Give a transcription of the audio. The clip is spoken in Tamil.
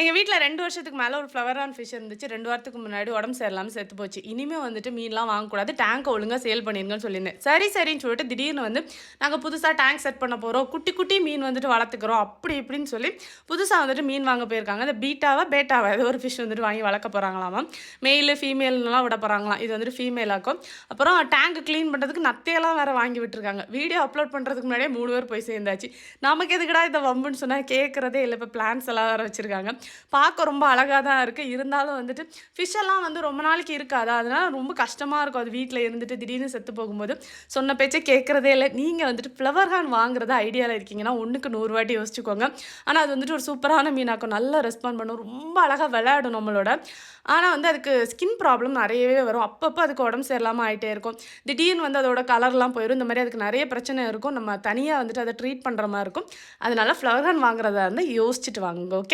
எங்கள் வீட்டில் ரெண்டு வருஷத்துக்கு மேலே ஒரு ஃப்ளவர் ஆன் ஃபிஷ் இருந்துச்சு. ரெண்டு வாரத்துக்கு முன்னாடி உடம்பு சரியில்லாமல் செத்து போச்சு. இனிமேல் வந்துட்டு மீன்லாம் வாங்கக்கூடாது. டேங்கை ஒழுங்காக சேல் பண்ணிருங்கன்னு சொல்லியிருந்தேன். சரி சரின்னு சொல்லிட்டு திடீர்னு வந்து நாங்கள் புதுசாக டேங்க் செட் பண்ண போகிறோம் குட்டி குட்டி மீன் வந்துட்டு வளர்த்துக்கிறோம். அப்படி இப்படின்னு சொல்லி புதுசாக வந்துட்டு மீன் வாங்க போயிருக்காங்க. இந்த பீட்டாவா பேட்டாவா ஏதோ ஒரு ஃபிஷ் வந்துட்டு வாங்கி வளர்க்க போகிறாங்களாமா மெயில் ஃபீமேல்லாம் விட போகிறாங்களாம் இது வந்துட்டு ஃபீமேலாக்கும் அப்புறம் டேங்க் க்ளீன் பண்ணுறதுக்கு நத்தையெல்லாம் வேறு வாங்கி விட்டுருக்காங்க. வீடியோ அப்லோட் பண்ணுறதுக்கு முன்னாடியே மூணு பேர் போய் சேர்ந்தாச்சு. நமக்கு எதுக்குடா இந்த வம்புன்னு சொன்னால் கேட்குறதே இல்லை. இப்போ பிளான்ஸ் எல்லாம் வேறு வச்சுருக்காங்க. பார்க்க ரொம்ப அழகாக தான் இருக்குது இருந்தாலும் வந்துட்டு ஃபிஷ்ஷெல்லாம் வந்து ரொம்ப நாளைக்கு இருக்காது? அதனால் ரொம்ப கஷ்டமாக இருக்கும். அது வீட்டில் இருந்துட்டு திடீர்னு செத்து போகும்போது. சொன்ன பேச்சை கேட்குறதே இல்லை. நீங்கள் வந்துட்டு ஃப்ளவர் ஹேன் வாங்குறதா ஐடியாவில் இருக்கீங்கன்னா ஒன்றுக்கு நூறு வாட்டி யோசிச்சுக்கோங்க. ஆனால் அது வந்துட்டு ஒரு சூப்பரான மீனாக்கும் நல்லா ரெஸ்பாண்ட் பண்ணும். ரொம்ப அழகாக விளையாடும் நம்மளோட. ஆனால் வந்து அதுக்கு ஸ்கின் ப்ராப்ளம் நிறையவே வரும். அப்பப்போ அதுக்கு உடம்பு சரியில்லாமல் ஆகிட்டே இருக்கும். திடீர்னு வந்து அதோட கலர்லாம் போயிடும் இந்த மாதிரி அதுக்கு நிறைய பிரச்சனை இருக்கும். நம்ம தனியாக வந்துட்டு அதை ட்ரீட் பண்ணுற மாதிரி இருக்கும். அதனால ஃப்ளவர் ஹான் வாங்குறதா இருந்தால் யோசிச்சுட்டு வாங்குங்க ஓகே